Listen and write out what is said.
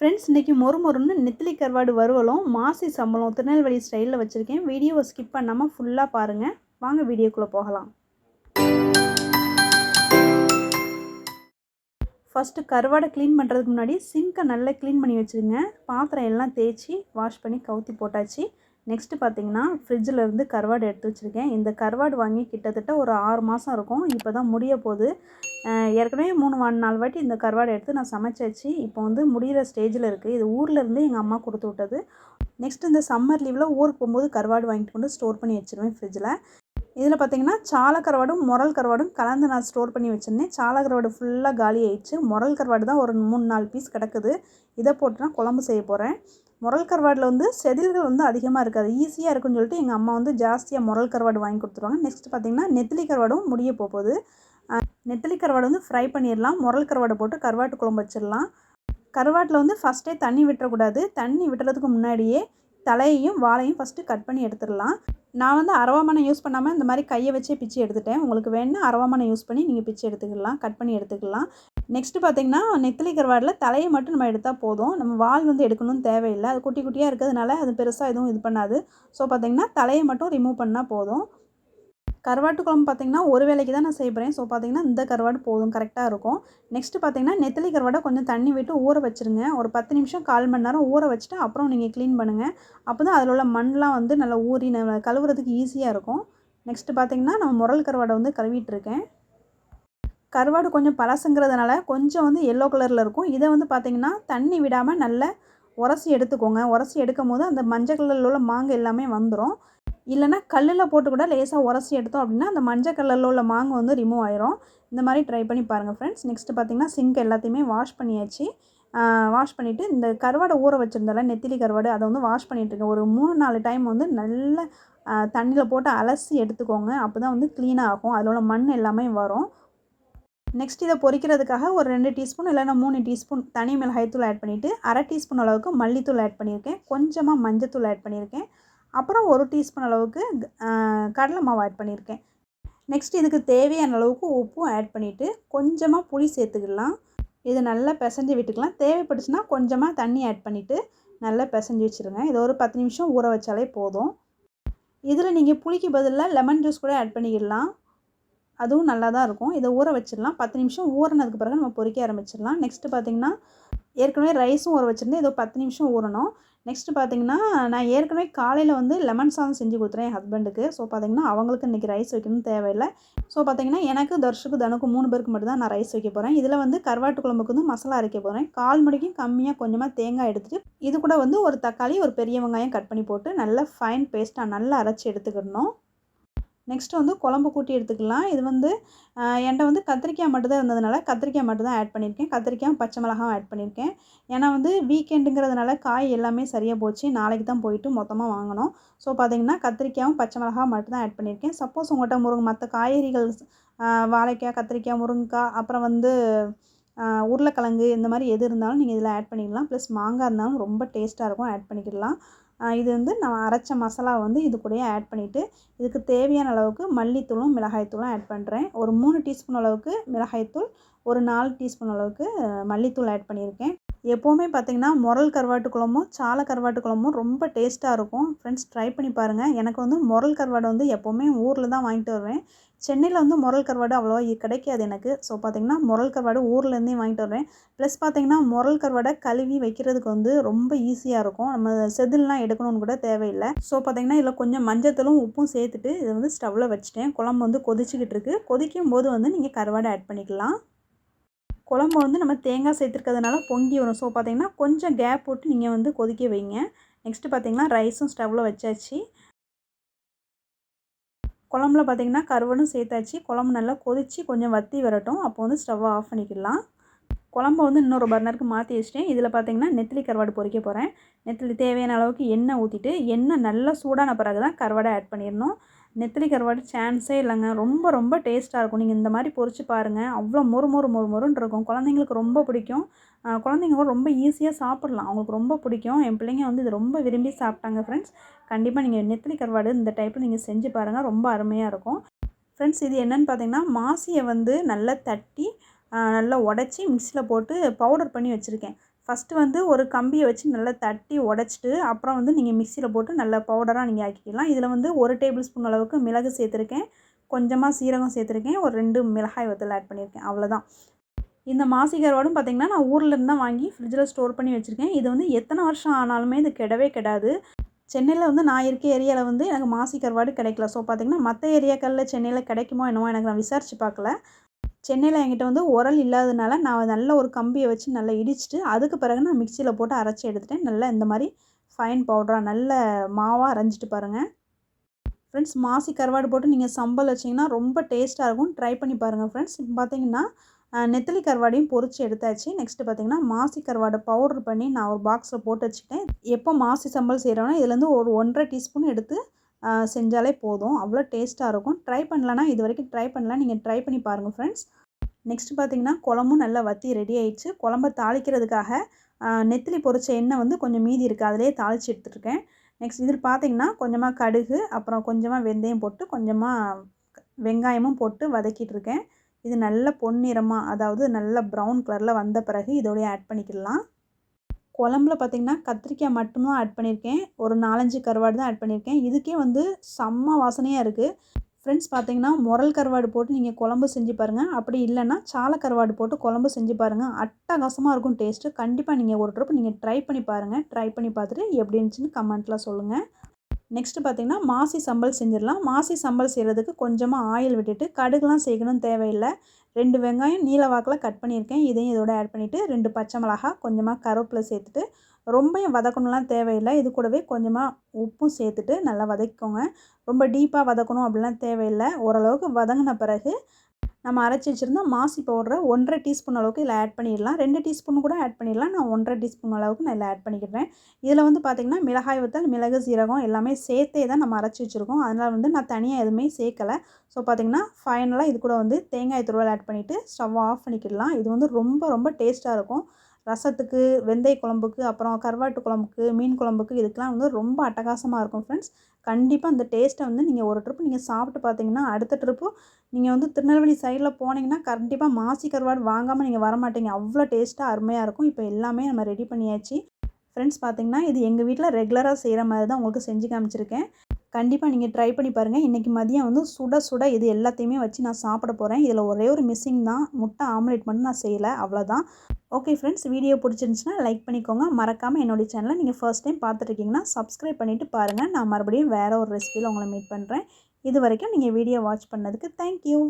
Friends இன்றைக்கி மொறு மொறுன்னு நெத்திலி கருவாடு வறுவலும் மாசி சம்பளம் திருநெல்வேலி ஸ்டைலில் வச்சுருக்கேன். வீடியோவை ஸ்கிப் பண்ணாமல் ஃபுல்லாக பாருங்கள் வாங்க வீடியோக்குள்ளே போகலாம். ஃபஸ்ட்டு கருவாடை க்ளீன் பண்ணுறதுக்கு முன்னாடி சிங்க்கை நல்லா க்ளீன் பண்ணி வச்சுருங்க. பாத்திரம் எல்லாம் தேய்ச்சி வாஷ் பண்ணி கவுத்தி போட்டாச்சு. நெக்ஸ்ட்டு பார்த்தீங்கன்னா ஃப்ரிட்ஜில் இருந்து கருவாடு எடுத்து வச்சுருக்கேன். இந்த கருவாடு வாங்கி கிட்டத்தட்ட ஒரு ஆறு மாதம் இருக்கும். இப்போ தான் முடிய போகுது. ஏற்கனவே மூணு வா நாலு வாட்டி இந்த கருவாடு எடுத்து நான் சமைச்சாச்சு. இப்போ வந்து முடிகிற ஸ்டேஜில் இருக்குது இது ஊரில் இருந்து எங்கள் அம்மா கொடுத்து விட்டது. நெக்ஸ்ட் இந்த சம்மர் லீவில் ஊருக்கு போகும்போது கருவாடு வாங்கிட்டு கொண்டு ஸ்டோர் பண்ணி வச்சுருவேன் ஃப்ரிட்ஜில் இதில் பார்த்தீங்கன்னா சால கருவாடும் முரல் கருவாடும் கலந்து நான் ஸ்டோர் பண்ணி வச்சுருந்தேன். சால கருவாடு ஃபுல்லாக காலி ஆயிடுச்சு. முரல் கருவாடு தான் ஒரு மூணு நாலு பீஸ் கிடக்குது. இதை போட்டு நான் குழம்பு செய்ய போகிறேன் முரல் கருவாடில் வந்து செதில்கள் வந்து அதிகமாக இருக்காது. ஈஸியாக இருக்குன்னு சொல்லிட்டு எங்கள் அம்மா வந்து ஜாஸ்தியாக முரல் கருவாடு வாங்கி கொடுத்துருவாங்க. நெக்ஸ்ட் பார்த்தீங்கன்னா நெத்திலி கருவாடும் முடிய போகுது. நெத்திலி கருவாடு வந்து ஃப்ரை பண்ணிடலாம். முரல் கருவாடை போட்டு கருவாட்டு குழம்பு வச்சிடலாம். கருவாட்டில் வந்து ஃபஸ்ட்டே தண்ணி விட்டுறக்கூடாது. தண்ணி விட்டுறதுக்கு முன்னாடியே தலையையும் வாழையும் ஃபஸ்ட்டு கட் பண்ணி எடுத்துடலாம். நான் வந்து அரவாமனை யூஸ் பண்ணாமல் இந்த மாதிரி கையை வச்சே பிச்சு எடுத்துட்டேன். உங்களுக்கு வேணால் அரவாமனை யூஸ் பண்ணி நீங்கள் பிச்சு எடுத்துக்கலாம் கட் பண்ணி எடுத்துக்கலாம். நெக்ஸ்ட்டு பார்த்தீங்கன்னா நெத்திலி கருவாடில் தலையை மட்டும் நம்ம எடுத்தால் போதும். நம்ம வால் வந்து எடுக்கணும்னு தேவையில்லை. அது குட்டி குட்டியாக இருக்கிறதுனால அது பெருசாக எதுவும் இது பண்ணாது. ஸோ பார்த்தீங்கன்னா தலையை மட்டும் ரிமூவ் பண்ணால் போதும். கருவாட்டு குழம்பு பார்த்திங்கன்னா ஒரு வேலைக்கு தான் நான் செய்கிறேன் ஸோ பார்த்தீங்கன்னா இந்த கருவாடு போதும் கரெக்டாக இருக்கும். நெக்ஸ்ட்டு பார்த்தீங்கன்னா நெத்திலி கருவாடை கொஞ்சம் தண்ணி விட்டு ஊற வச்சுருங்க. ஒரு பத்து நிமிஷம் கால் மணி நேரம் ஊற வச்சுட்டு அப்புறம் நீங்கள் க்ளீன் பண்ணுங்கள் அப்போ தான் அதில் உள்ள மண்ணெலாம் வந்து நல்லா ஊறி நம்ம கழுவுறதுக்கு ஈஸியாக இருக்கும். நெக்ஸ்ட்டு பார்த்தீங்கன்னா நம்ம முரல் கருவாடை வந்து கழுவிட்டுருக்கேன். கருவாடு கொஞ்சம் பழசுங்கிறதுனால கொஞ்சம் வந்து எல்லோ கலரில் இருக்கும். இதை வந்து பார்த்தீங்கன்னா தண்ணி விடாமல் நல்லா உரசி எடுத்துக்கோங்க. உரசி எடுக்கும் போது அந்த மஞ்சள் கலரில் உள்ள மாங்கு எல்லாமே வந்துடும் இல்லைனா கல்லில் போட்டு கூட லேசாக உரசி எடுத்தோம் அப்படின்னா அந்த மஞ்சள் கலரில் உள்ள மாங்கு வந்து ரிமூவ் ஆயிரும். இந்த மாதிரி ட்ரை பண்ணி பாருங்கள் ஃப்ரெண்ட்ஸ் நெக்ஸ்ட்டு பார்த்தீங்கன்னா சிங்க் எல்லாத்தையுமே வாஷ் பண்ணியாச்சு. வாஷ் பண்ணிவிட்டு இந்த கருவாடை ஊற வச்சுருந்தால நெத்திலி கருவாடு அதை வந்து வாஷ் பண்ணிகிட்ருக்கேன் ஒரு மூணு நாலு டைம் வந்து நல்ல தண்ணியில் போட்டு அலசி எடுத்துக்கோங்க. அப்போ தான் வந்து க்ளீனாக ஆகும். அதில் உள்ள மண் எல்லாமே வரும். நெக்ஸ்ட் இதை பொரிக்கிறதுக்காக ஒரு ரெண்டு டீஸ்பூன் இல்லைன்னா மூணு டீஸ்பூன் தனி மிளகாய்த்தூள் ஆட் பண்ணிவிட்டு அரை டீஸ்பூன் அளவுக்கு மல்லித்தூள் ஆட் பண்ணியிருக்கேன். கொஞ்சமாக மஞ்சத்தூள் ஆட் பண்ணியிருக்கேன். அப்புறம் ஒரு டீஸ்பூன் அளவுக்கு கடலை மாவு ஆட் பண்ணியிருக்கேன். நெக்ஸ்ட் இதுக்கு தேவையான அளவுக்கு உப்பும் ஆட் பண்ணிவிட்டு கொஞ்சமாக புளி சேர்த்துக்கலாம். இதை நல்லா பிசைஞ்சு விட்டுக்கலாம். தேவைப்பட்டுச்சுன்னா கொஞ்சமாக தண்ணி ஆட் பண்ணிவிட்டு நல்லா பிசைஞ்சு வச்சுருங்க. இதை ஒரு பத்து நிமிஷம் ஊற வச்சாலே போதும். இதில் நீங்கள் புளிக்கு பதிலாக லெமன் ஜூஸ் கூட ஆட் பண்ணிக்கிடலாம் அதுவும் நல்லா தான் இருக்கும். இதை ஊற வச்சிடலாம். பத்து நிமிஷம் ஊறினதுக்கு பிறகு நம்ம பொரிக்க ஆரம்பிச்சிடலாம். நெக்ஸ்ட்டு பார்த்திங்கன்னா ஏற்கனவே ரைஸும் ஊற வச்சுருந்தேன். ஏதோ பத்து நிமிஷம் ஊறணும். நெக்ஸ்ட்டு பார்த்தீங்கன்னா நான் ஏற்கனவே காலையில் வந்து லெமன் சாதம் செஞ்சு கொடுத்துறேன் என் ஹஸ்பண்டுக்கு ஸோ பார்த்தீங்கன்னா அவங்களுக்கு இன்றைக்கி ரைஸ் வைக்கணும்னு தேவையில்லை. ஸோ பார்த்தீங்கன்னா எனக்கு தர்ஷுக்கு தனக்கு மூணு பேருக்கு மட்டும் தான் நான் ரைஸ் வைக்க போகிறேன் இதில் வந்து கருவாட்டு குழம்புக்கு வந்து மசாலா அரைக்க போகிறேன் கால் மணிக்கும் கம்மியாக கொஞ்சமாக தேங்காய் எடுத்துகிட்டு இது கூட வந்து ஒரு தக்காளி ஒரு பெரிய வெங்காயம் கட் பண்ணி போட்டு நல்லா ஃபைன் பேஸ்ட்டாக நல்லா அரைச்சி எடுத்துக்கிடணும். நெக்ஸ்ட்டு வந்து குழம்பு கூட்டி எடுத்துக்கலாம். இது வந்து என்கிட்ட வந்து கத்திரிக்காய் மட்டும்தான் இருந்ததுனால கத்திரிக்காய் மட்டும்தான் ஆட் பண்ணியிருக்கேன். கத்திரிக்காய் பச்சை மிளகாவும் ஆட் பண்ணியிருக்கேன். ஏன்னா வந்து வீக்கெண்டுங்கிறதுனால காய் எல்லாமே சரியாக போச்சு. நாளைக்கு தான் போயிட்டு மொத்தமாக வாங்கணும். ஸோ பார்த்திங்கன்னா கத்திரிக்காயும் பச்சை மிளகாவும் மட்டும்தான் ஆட் பண்ணியிருக்கேன். சப்போஸ் உங்கள்கிட்ட முருங்கை மற்ற காய்கறிகள் வாழைக்காய் கத்திரிக்காய் முருங்கைக்காய் அப்புறம் வந்து உருளைக்கிழங்கு இந்த மாதிரி எது இருந்தாலும் நீங்கள் இதில் ஆட் பண்ணிக்கலாம். ப்ளஸ் மாங்காய் இருந்தாலும் ரொம்ப டேஸ்ட்டாக இருக்கும். ஆட் பண்ணிக்கிடலாம் இது வந்து நான் அரைச்ச மசாலா வந்து இது கூடயே ஆட் பண்ணிவிட்டு இதுக்கு தேவையான அளவுக்கு மல்லித்தூளும் மிளகாய்த்தூளும் ஆட் பண்ணுறேன் ஒரு மூணு டீஸ்பூன் அளவுக்கு மிளகாய்த்தூள் ஒரு நாலு டீஸ்பூன் அளவுக்கு மல்லித்தூள் ஆட் பண்ணியிருக்கேன். எப்போவுமே பார்த்திங்கன்னா முரல் கருவாட்டு குழம்பும் சாலை கருவாட்டு குழம்பும் ரொம்ப டேஸ்ட்டாக இருக்கும். ஃப்ரெண்ட்ஸ் ட்ரை பண்ணி பாருங்கள் எனக்கு வந்து முரல் கருவாடு வந்து எப்போவுமே ஊரில் தான் வாங்கிட்டு வருவேன். சென்னையில் வந்து முரல் கருவாடு அவ்வளோவா கிடைக்காது எனக்கு. ஸோ பார்த்திங்கன்னா முரல் கருவாடு ஊர்லேருந்தே வாங்கிட்டு வருவேன். ப்ளஸ் பார்த்திங்கன்னா முரல் கருவாடை கழுவி வைக்கிறதுக்கு வந்து ரொம்ப ஈஸியாக இருக்கும். நம்ம செதில்லாம் எடுக்கணும்னு கூட தேவையில்லை. ஸோ பார்த்திங்கன்னா இதில் கொஞ்சம் மஞ்சத்தூளும் உப்பும் சேர்த்துட்டு இதை வந்து ஸ்டவ்வில் வச்சுட்டேன். குழம்பு வந்து கொதிச்சுக்கிட்டு இருக்குது கொதிக்கும் போது வந்து நீங்கள் கருவாடை ஆட் பண்ணிக்கலாம். குழம்பு வந்து நம்ம தேங்காய் சேர்த்துருக்கிறதுனால பொங்கி வரும். ஸோ பார்த்திங்கன்னா கொஞ்சம் கேப் போட்டு நீங்கள் வந்து கொதிக்க வைங்க. நெக்ஸ்ட்டு பார்த்திங்கன்னா ரைஸும் ஸ்டவ்வில் வச்சாச்சு. குழம்புல பார்த்திங்கன்னா கருவனும் சேர்த்தாச்சு. குழம்பு நல்லா கொதித்து கொஞ்சம் வற்றி வரட்டும். அப்போ வந்து ஸ்டவ்வை ஆஃப் பண்ணிக்கலாம் குழம்பை வந்து இன்னொரு பர்னருக்கு மாற்றி வச்சிட்டேன். இதில் பார்த்திங்கன்னா நெத்திலி கருவாடு பொறிக்க போகிறேன் நெத்திலி தேவையான அளவுக்கு எண்ணெய் ஊற்றிட்டு எண்ணெய் நல்லா சூடான பிறகு தான் கருவாடை ஆட் பண்ணிடணும். நெத்திலி கருவாடு சான்ஸே இல்லைங்க. ரொம்ப ரொம்ப டேஸ்ட்டாக இருக்கும். நீங்கள் இந்த மாதிரி பொறிச்சு பாருங்கள் அவ்வளோ மொறு மொறு மொறு மொறுன்னு இருக்கும். குழந்தைங்களுக்கு ரொம்ப பிடிக்கும். குழந்தைங்க கூட ரொம்ப ஈஸியாக சாப்பிட்லாம். அவங்களுக்கு ரொம்ப பிடிக்கும். என் பிள்ளைங்க வந்து இது ரொம்ப விரும்பி சாப்பிட்டாங்க ஃப்ரெண்ட்ஸ் கண்டிப்பாக நீங்கள் நெத்திலி கருவாடு இந்த டைப்பில் நீங்கள் செஞ்சு பாருங்கள் ரொம்ப அருமையாக இருக்கும். ஃப்ரெண்ட்ஸ் இது என்னென்னு பார்த்தீங்கன்னா மாசியை வந்து நல்லா தட்டி நல்லா உடச்சி மிக்சியில் போட்டு பவுடர் பண்ணி வச்சுருக்கேன். ஃபஸ்ட்டு வந்து ஒரு கம்பியை வச்சு நல்லா தட்டி உடச்சிட்டு அப்புறம் வந்து நீங்கள் மிக்சியில் போட்டு நல்லா பவுடராக நீங்கள் ஆக்கிக்கலாம். இதில் வந்து ஒரு டேபிள் ஸ்பூன் அளவுக்கு மிளகு சேர்த்துருக்கேன். கொஞ்சமாக சீரகம் சேர்த்துருக்கேன். ஒரு ரெண்டு மிளகாய் வத்தல் ஆட் பண்ணியிருக்கேன். அவ்வளோதான் இந்த மாசிகரோடும் பார்த்திங்கன்னா நான் ஊர்லேருந்து தான் வாங்கி ஃப்ரிட்ஜில் ஸ்டோர் பண்ணி வச்சுருக்கேன். இது வந்து எத்தனை வருஷம் ஆனாலுமே இது கெடவே கெடாது. சென்னையில் வந்து நான் இருக்க ஏரியாவில் வந்து எனக்கு மாசி கருவாடு கிடைக்கல. ஸோ பார்த்திங்கன்னா மற்ற ஏரியாக்களில் சென்னையில் கிடைக்குமோ என்னமோ எனக்கு நான் விசாரித்து பார்க்கல சென்னையில் என்கிட்ட வந்து உரல் இல்லாததுனால நான் நல்ல ஒரு கம்பியை வச்சு நல்லா இடிச்சிட்டு அதுக்கு பிறகு நான் மிக்சியில் போட்டு அரைச்சி எடுத்துட்டேன். நல்லா இந்த மாதிரி ஃபைன் பவுடராக நல்ல மாவாக அரைஞ்சிட்டு பாருங்கள் ஃப்ரெண்ட்ஸ் மாசி கருவாடு போட்டு நீங்கள் சம்பல் வச்சிங்கன்னா ரொம்ப டேஸ்ட்டாக இருக்கும். ட்ரை பண்ணி பாருங்கள் ஃப்ரெண்ட்ஸ் இப்போ பார்த்தீங்கன்னா நெத்திலி கருவாடையும் பொறிச்சு எடுத்தாச்சு. நெக்ஸ்ட்டு பார்த்தீங்கன்னா மாசி கருவாடை பவுட்ரு பண்ணி நான் ஒரு பாக்ஸில் போட்டு வச்சுட்டேன் எப்போ மாசி சம்பல் செய்கிறோன்னா இதுலேருந்து ஒரு ஒன்றரை டீஸ்பூன் எடுத்து செஞ்சாலே போதும். அவ்வளோ டேஸ்ட்டாக இருக்கும். ட்ரை பண்ணலன்னா இது வரைக்கும் ட்ரை பண்ணலாம் நீங்கள் ட்ரை பண்ணி பாருங்கள் ஃப்ரெண்ட்ஸ் நெக்ஸ்ட் பார்த்திங்கன்னா குழம்பும் நல்லா வற்றி ரெடி ஆயிடுச்சு. குழம்ப தாளிக்கிறதுக்காக நெத்திலி பொரிச்ச எண்ணெய் வந்து கொஞ்சம் மீதி இருக்குது அதிலே தாளித்து எடுத்துருக்கேன் நெக்ஸ்ட் இதில் பார்த்திங்கன்னா கொஞ்சமாக கடுகு அப்புறம் கொஞ்சமாக வெந்தயம் போட்டு கொஞ்சமாக வெங்காயமும் போட்டு வதக்கிட்டு இருக்கேன் இது நல்ல பொன்னிறமாக அதாவது நல்ல ப்ரௌன் கலரில் வந்த பிறகு இதோடய ஆட் பண்ணிக்கிடலாம் குழம்புல பார்த்திங்கன்னா கத்திரிக்காய் மட்டும்தான் ஆட் பண்ணியிருக்கேன். ஒரு நாலஞ்சு கருவாடு தான் ஆட் பண்ணியிருக்கேன். இதுக்கே வந்து செம்ம வாசனையாக இருக்குது ஃப்ரெண்ட்ஸ் பார்த்தீங்கன்னா முரல் கருவாடு போட்டு நீங்கள் குழம்பு செஞ்சு பாருங்கள் அப்படி இல்லைன்னா சால கருவாடு போட்டு குழம்பு செஞ்சு பாருங்கள் அட்டகாசமாக இருக்கும் டேஸ்ட்டு கண்டிப்பாக நீங்கள் ஒரு ட்ரிப் நீங்கள் ட்ரை பண்ணி பாருங்கள் ட்ரை பண்ணி பார்த்துட்டு எப்படி இருந்துச்சுன்னு கமெண்ட்டில் சொல்லுங்கள் நெக்ஸ்ட்டு பார்த்திங்கன்னா மாசி சம்பல் செஞ்சிடலாம். மாசி சம்பல் செய்கிறதுக்கு கொஞ்சமாக ஆயில் விட்டுட்டு கடுகுலாம் சேர்க்கணும் தேவையில்லை. ரெண்டு வெங்காயம் நீல வாக்கில் கட் பண்ணியிருக்கேன். இதையும் இதோட ஆட் பண்ணிவிட்டு ரெண்டு பச்சை மிளகா கொஞ்சமாக கருவேப்பிலை சேர்த்துட்டு ரொம்பையும் வதக்கணும்லாம் தேவையில்லை. இது கூடவே கொஞ்சமாக உப்பும் சேர்த்துட்டு நல்லா வதக்கிக்கோங்க. ரொம்ப டீப்பாக வதக்கணும் அப்படிலாம் தேவையில்லை. ஓரளவுக்கு வதங்கின பிறகு நம்ம அரைச்சி வச்சுருந்தா மாசி பவுடரை ஒன்றரை டீஸ்பூன் அளவுக்கு இதில் ஆட் பண்ணிடலாம். ரெண்டு டீஸ்பூன் கூட ஆட் பண்ணிடலாம். நான் ஒன்றரை டீஸ்பூன் அளவுக்கு நான் இதில் ஆட் பண்ணிக்கிறேன் இதில் வந்து பார்த்திங்கன்னா மிளகாய் வத்தல் மிளகு சீரகம் எல்லாமே சேர்த்தே தான் நம்ம அரைச்சி வச்சுருக்கோம். அதனால் வந்து நான் தனியாக எதுவுமே சேர்க்கலை. ஸோ பார்த்திங்கன்னா ஃபைனலாக இது கூட வந்து தேங்காய் துருவல் ஆட் பண்ணிவிட்டு ஸ்டவ் ஆஃப் பண்ணிக்கிடலாம். இது வந்து ரொம்ப ரொம்ப டேஸ்ட்டாக இருக்கும். ரசத்துக்கு வெந்தய குழம்புக்கு அப்புறம் கருவாட்டு குழம்புக்கு மீன் குழம்புக்கு இதுக்கெலாம் வந்து ரொம்ப அட்டகாசமாக இருக்கும் ஃப்ரெண்ட்ஸ் கண்டிப்பாக அந்த டேஸ்ட்டை வந்து நீங்கள் ஒரு ட்ரிப்பு நீங்கள் சாப்பிட்டு பார்த்தீங்கன்னா அடுத்த ட்ரிப்பு நீங்கள் வந்து திருநெல்வேலி சைடில் போனீங்கன்னா கண்டிப்பாக மாசி கருவாடு வாங்காமல் நீங்கள் வரமாட்டீங்க அவ்வளோ டேஸ்ட்டாக அருமையாக இருக்கும். இப்போ எல்லாமே நம்ம ரெடி பண்ணியாச்சு. ஃப்ரெண்ட்ஸ் பார்த்திங்கன்னா இது எங்கள் வீட்டில் ரெகுலராக செய்கிற மாதிரி தான் உங்களுக்கு செஞ்சு காமிச்சிருக்கேன். கண்டிப்பாக நீங்கள் ட்ரை பண்ணி பாருங்கள் இன்றைக்கி மதியம் வந்து சுட சுட இது எல்லாத்தையுமே வச்சு நான் சாப்பிட போகிறேன் இதில் ஒரே ஒரு மிஸ்ஸிங் தான். முட்டை ஆம்லேட் மட்டும் நான் செய்யலை. அவ்வளோதான் ஓகே ஃப்ரெண்ட்ஸ் வீடியோ பிடிச்சிருந்துச்சுன்னா லைக் பண்ணிக்கோங்க. மறக்காமல் என்னுடைய சேனலை நீங்கள் ஃபர்ஸ்ட் டைம் பார்த்துருக்கீங்கன்னா சப்ஸ்கிரைப் பண்ணிவிட்டு பாருங்கள் நான் மறுபடியும் வேறு ஒரு ரெசிபியில் உங்களை மீட் பண்ணுறேன் இது வரைக்கும் நீங்கள் வீடியோ வாட்ச் பண்ணதுக்கு தேங்க்யூ